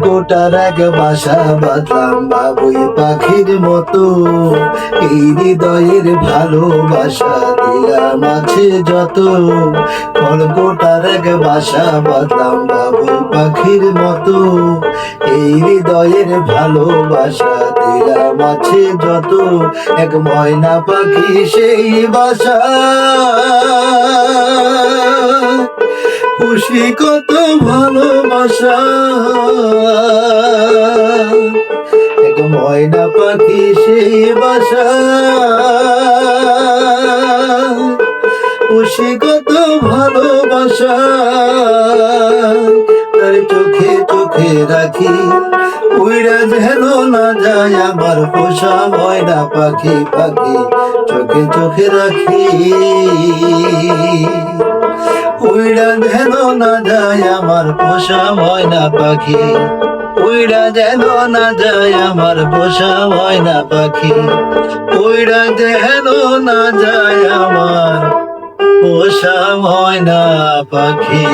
খড়গোটার এক বাসা বাঁধলাম বাবুই পাখির মতো। এই হৃদয়ের ভালোবাসা দিলাম আছে যত। খড়গোটার এক বাসা বাঁধলাম বাবুই পাখির মতো। এই হৃদয়ের ভালোবাসা দিলাম আছে যত। এক ময়না পাখি সেই বাসা। খুশি, কত ভালোবাসা। ময়না পাখি, সেই বাসা। খুশি, কত ভালোবাসা। তার চোখে চোখে রাখি, উইরা যেন না যায় আমার পোষা ময়না পাখি পাখি চোখে চোখে রাখি। না যায় আমার পোষা ময়না পাখি। উইড়া যেন না যায় আমার পোষা ময়না পাখি। উইড়া যেন না যায় আমার পোষা ময়না পাখি।